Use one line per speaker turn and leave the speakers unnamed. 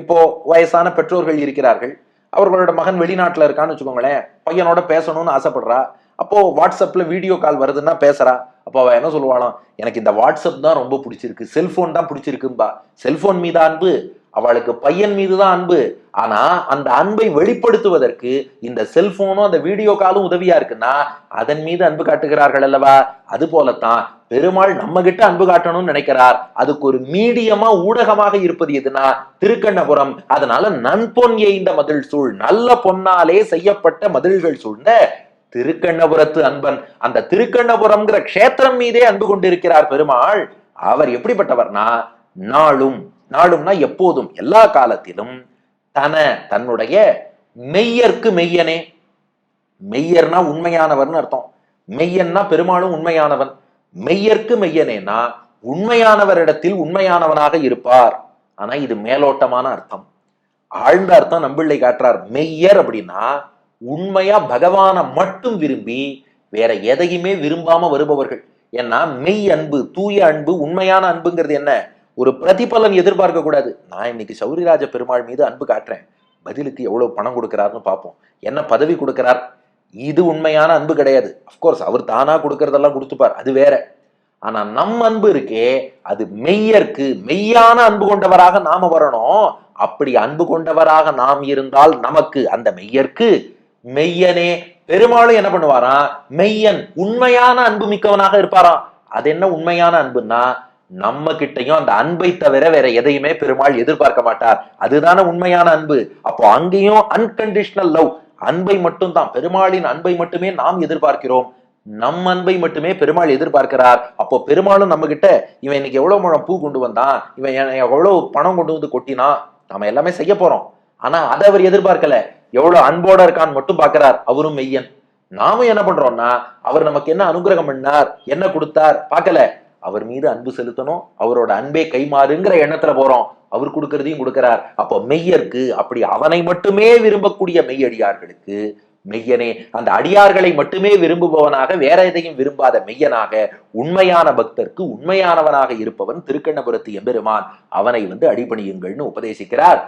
இப்போ வயசான பெற்றோர்கள் இருக்கிறார்கள். அவர்களோட மகன் வெளிநாட்டில் இருக்கான்னு வச்சுக்கோங்களேன். பையனோட பேசணும்னு ஆசைப்படுறா. அப்போ வாட்ஸ்அப்பில் வீடியோ கால் வருதுன்னா பேசுறா. அப்போ அவள் என்ன சொல்லுவாளாம் எனக்கு இந்த வாட்ஸ்அப் தான் ரொம்ப பிடிச்சிருக்கு. செல்ஃபோன் தான் பிடிச்சிருக்கும்பா. செல்ஃபோன் மீது அன்பு. அவளுக்கு பையன் மீது தான் அன்பு. ஆனா அந்த அன்பை வெளிப்படுத்துவதற்கு இந்த செல்போனும் அந்த வீடியோ காலும் உதவியா இருக்குன்னா அதன் மீது அன்பு காட்டுகிறார்கள் அல்லவா? அது போலத்தான் பெருமாள் நம்ம கிட்ட அன்பு காட்டணும்னு நினைக்கிறார். அதுக்கு ஒரு மீடியமா ஊடகமாக இருப்பது எதுனா திருக்கண்ணபுரம். அதனால நன்பொன் எய்ந்த மதில் சூழ் நல்ல பொன்னாலே செய்யப்பட்ட மதில்கள் சூழ்ந்த திருக்கண்ணபுரத்து அன்பன். அந்த திருக்கண்ணபுரம்ங்கிற க்ஷேத்திரம் மீதே அன்பு கொண்டிருக்கிறார் பெருமாள். அவர் எப்படிப்பட்டவர்னா நாளும் நாளும்னா எப்போதும் எல்லா காலத்திலும் தன தன்னுடைய மெய்யர்க்கு மெய்யனே. மெய்யர்னா உண்மையானவர்னு அர்த்தம். மெய்யன்னா பெருமாளும் உண்மையானவன். மெய்யர்க்கு மெய்யனேனா உண்மையானவரிடத்தில் உண்மையானவனாக இருப்பார். ஆனா இது மேலோட்டமான அர்த்தம். ஆழ்ந்த அர்த்தம் நம்பிள்ளை காட்டுறார். மெய்யர் அப்படின்னா உண்மையா பகவானை மட்டும் விரும்பி வேற எதையுமே விரும்பாம வருபவர்கள். ஏன்னா மெய் அன்பு தூய அன்பு உண்மையான அன்புங்கிறது என்ன? ஒரு பிரதிபலன் எதிர்பார்க்க கூடாது. நான் இன்னைக்கு சௌரிராஜ பெருமாள் மீது அன்பு காட்டுறேன். பதிலுக்கு எவ்வளவு பணம் கொடுக்கிறாருன்னு பார்ப்போம். என்ன பதவி கொடுக்கிறார்? இது உண்மையான அன்பு கிடையாது. அஃப்கோர்ஸ் அவர் தானா கொடுக்கறதெல்லாம் கொடுத்துப்பார். அது வேற. ஆனா நம் அன்பு இருக்கே அது மெய்யர்க்கு மெய்யான அன்பு கொண்டவராக நாம வரணும். அப்படி அன்பு கொண்டவராக நாம் இருந்தால் நமக்கு அந்த மெய்யர்க்கு மெய்யனே. பெருமாளும் என்ன பண்ணுவாராம்? மெய்யன் உண்மையான அன்பு மிக்கவனாக இருப்பாராம். அது என்ன உண்மையான அன்புன்னா நம்ம கிட்டயும் அந்த அன்பை தவிர வேற எதையுமே பெருமாள் எதிர்பார்க்க மாட்டார். அதுதானே உண்மையான அன்பு. அப்போ அங்கேயும் அன்கண்டிஷனல் லவ் அன்பை மட்டும் தான் பெருமாளின் அன்பை மட்டுமே நாம் எதிர்பார்க்கிறோம். நம் அன்பை மட்டுமே பெருமாள் எதிர்பார்க்கிறார். அப்போ பெருமாளும் நம்ம கிட்ட இவன் இன்னைக்கு எவ்வளவு முழம் பூ கொண்டு வந்தான் இவன் என்னை எவ்வளவு பணம் கொண்டு வந்து கொட்டினா நம்ம எல்லாமே செய்ய போறோம். ஆனா அதை அவர் எதிர்பார்க்கல. எவ்வளவு அன்போட இருக்கான்னு மட்டும் பாக்குறார் அவரும் மெய்யன். நாமும் என்ன பண்றோம்னா அவர் நமக்கு என்ன அனுகிரகம் பண்ணார் என்ன கொடுத்தார் பார்க்கல. அவர் மீது அன்பு செலுத்தணும் அவரோட அன்பே கைமாறுங்கிற எண்ணத்துல போறோம். அவர் கொடுக்கறதையும் கொடுக்கிறார். அப்போ மெய்யருக்கு அப்படி அவனை மட்டுமே விரும்பக்கூடிய மெய்யடியார்களுக்கு மெய்யனே அந்த அடியார்களை மட்டுமே விரும்புபவனாக வேற எதையும் விரும்பாத மெய்யனாக உண்மையான பக்தருக்கு உண்மையானவனாக இருப்பவன் திருக்கண்ணபுரத்து எம்பெருமான். அவனை வந்து அடிபணியுங்கள்னு உபதேசிக்கிறார்.